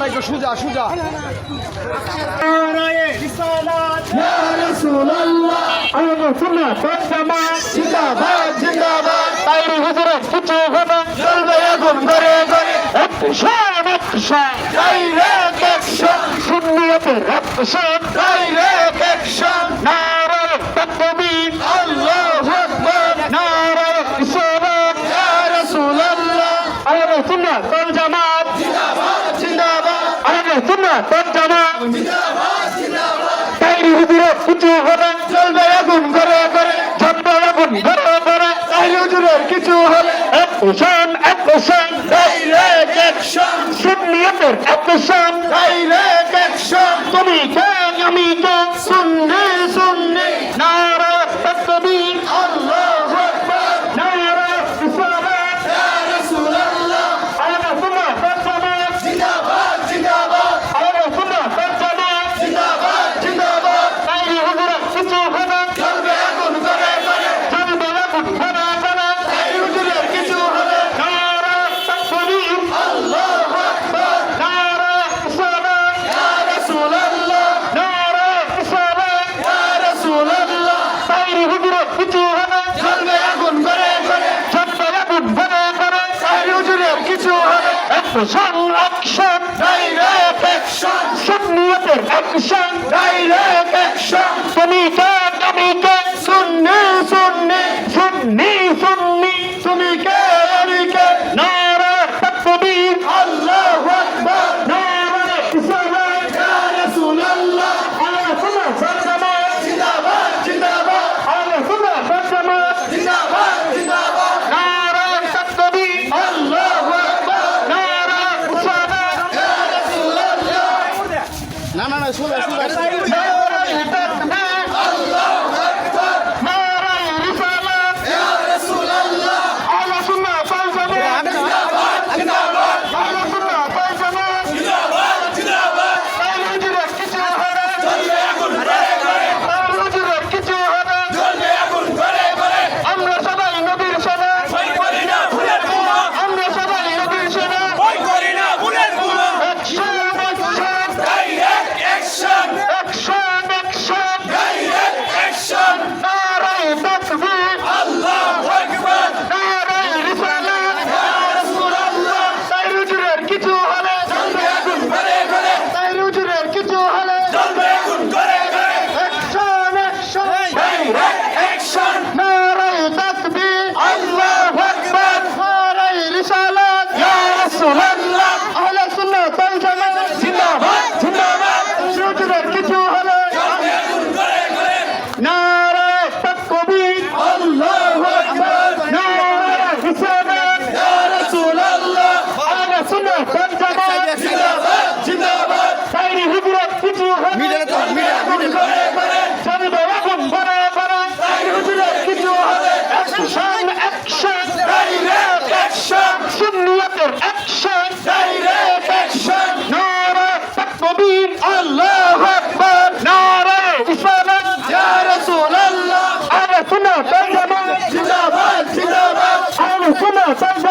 রাখবে সুজা সুজা Direction. Now, Allah, Allah, Allah. পথ জামা তাইরি হুজুরে কিছু হলে চলবে আগুন করে করে ঝাপটা আগুন করে করে তাইরি হুজুরের কিছু হলে অ্যাকশন অ্যাকশন ডাইরেক্ট অ্যাকশন সুন্নিয়তের অ্যাকশন ডাইরেক্ট অ্যাকশন তুমি কেন আমি কেন শুনলে শুনলে না সংরক্ষণ ডাইরেক্ট অ্যাকশন সুন্নিয়তের অ্যাকশন ডাইরেক্ট অ্যাকশন তুমি কে তুমি কে সুন্নি সুন্নি পাইব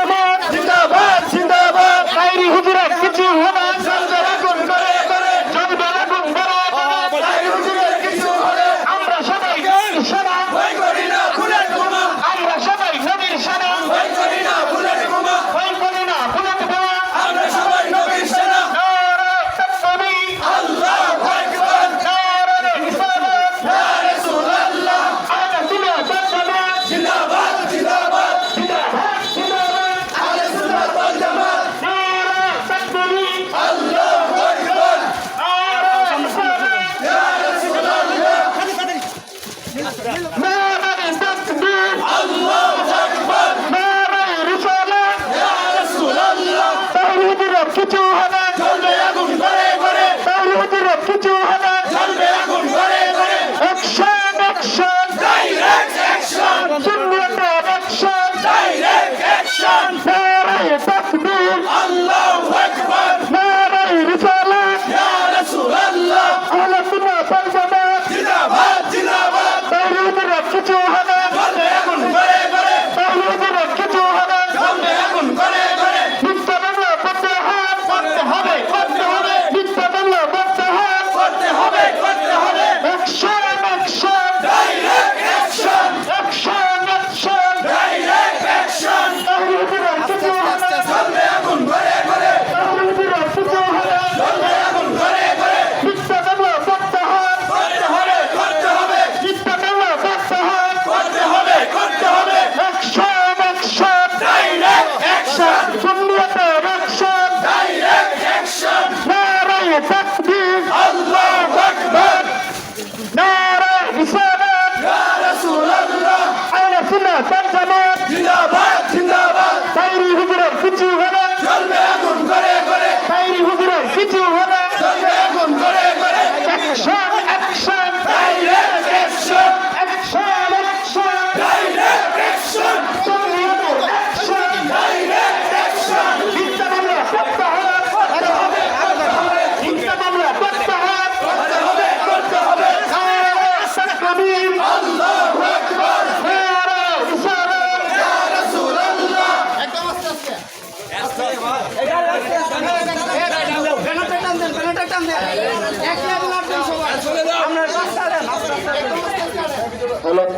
আকবার আল্লাহ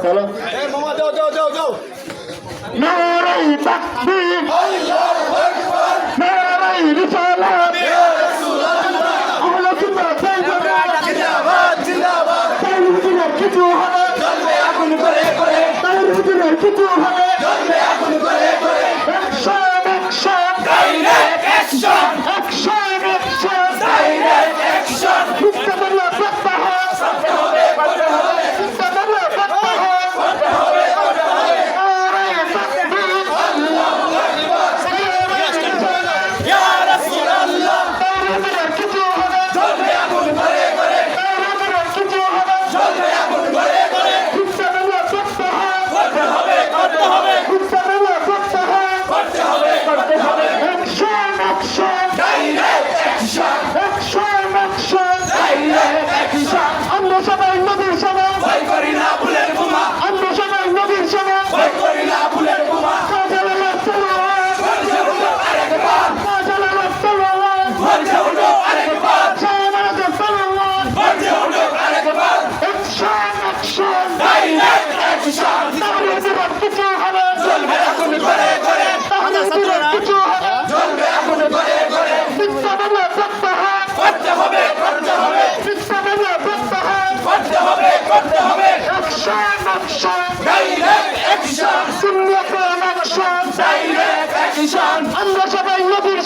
চলো। যাও যাও যাও যাও। নারাই তাকবি নারাই রিসালাত কিছু হবে। জন্মে আগুন করে করে। তার ভিতরে কিছু হবে। জন্মে আগুন করে করে। Action action direct action action action direct action সুন্নিয়তে action আমরা সবাই নবীর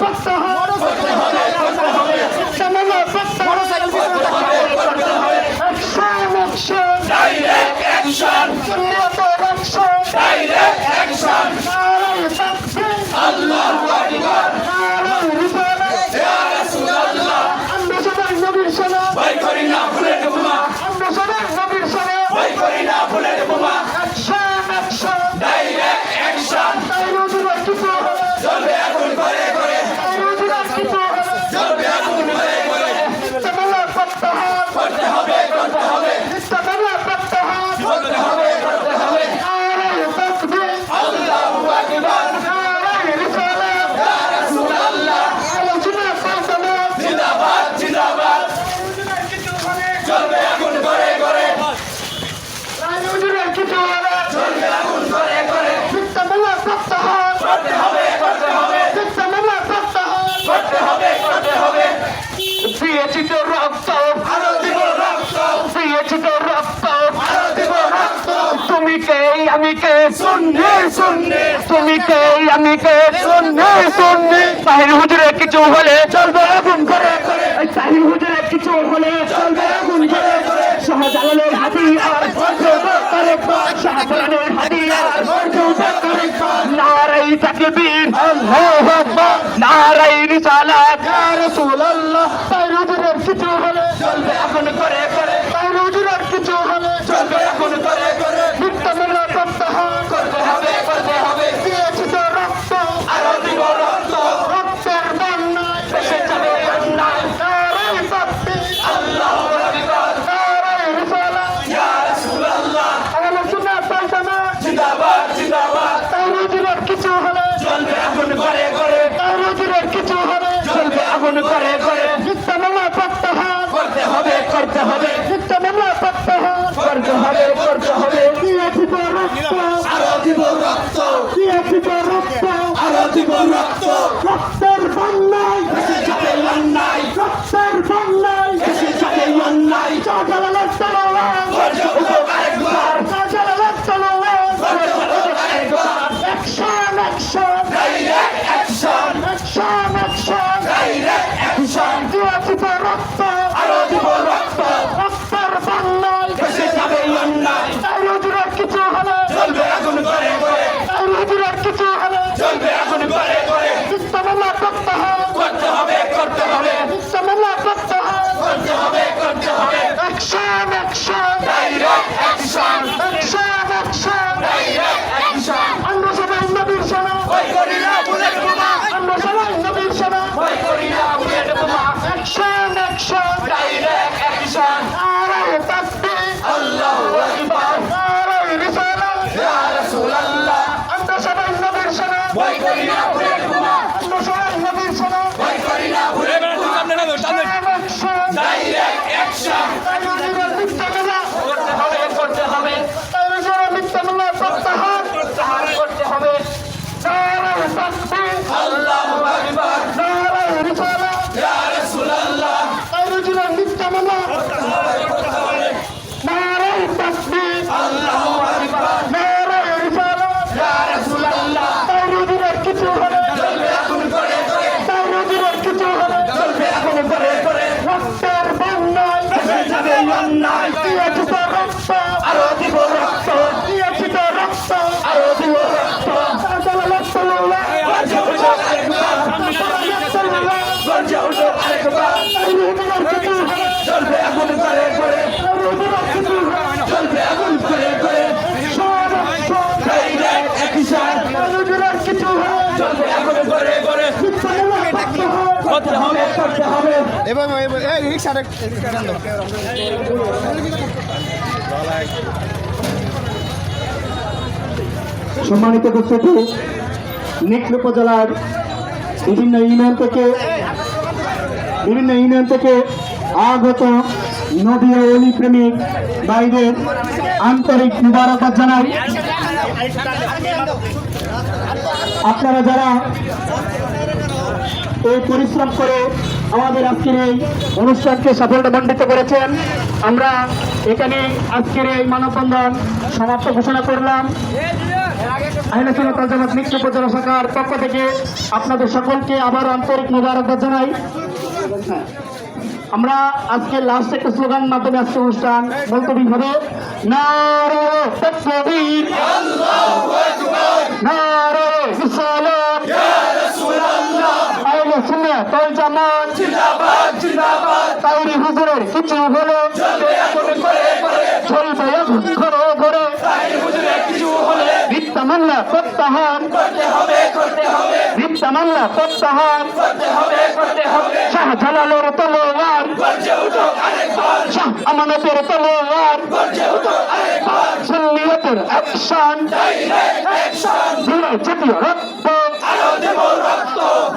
প্রত্যাহার Spotify. আমি কে তুমি কে আমি কে সুন্নি সুন্নি সাহির হুজুরে কিছু হলে চলবে আগুন করে সাহির হুজুরে কিছু হলে চলবে করে শাহজালালের হাতিয়ার শাহজালালের হাতিয়ার নারাই নারাই সাহির হুজুরে কিছু হলে গর্জে উঠো আরেকবার। তাই হুজুরের কিছু হলে চলবে এখন করে করে। তাই হুজুরের কিছু হলে চলবে এখন করে করে। সংরক্ষণ ডাইরেক্ট অ্যাকশন তাই হুজুরের কিছু হলে চলবে এখন করে করে। করতে হবে করতে হবে। এবার এবার এই রিক্সাটা সম্মানিত উপস্থিতি নিকল উপজেলার বিভিন্ন ইউনিয়ন থেকে বিভিন্ন ইউনিয়ন থেকে আগত নদী ও অলি প্রেমিক ভাইদের আন্তরিক মুবারকবাদ জানাই। আপনারা যারা এই পরিশ্রম করে আমাদের আজকের এই অনুষ্ঠানকে সাফল্যমণ্ডিত করেছেন, আমরা এখানে আজকের এই মানববন্ধন সমাপ্ত ঘোষণা করলাম। আহিনা সুন্নাত জামাত মিক্স উপজেলা পক্ষ থেকে আপনাদের সকলকে আবার আন্তরিক মোবারকবাদ জানাই। আমরা আজকে লাস্ট একটা স্লোগান মাধ্যমে আজকে অনুষ্ঠান বলতে হবে নারে তাকবীর মামলা প্রত্যাহার হবে শাহজালালের তলোয়ার। শাহ আমানতের তলোয়ার। সুন্নিয়তের অ্যাকশন। জাতীয় রক্ত।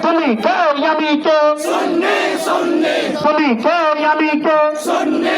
তুমি কে আমি কে? সুন্নি সুন্নি তুমি কে আমি কে? সুন্নি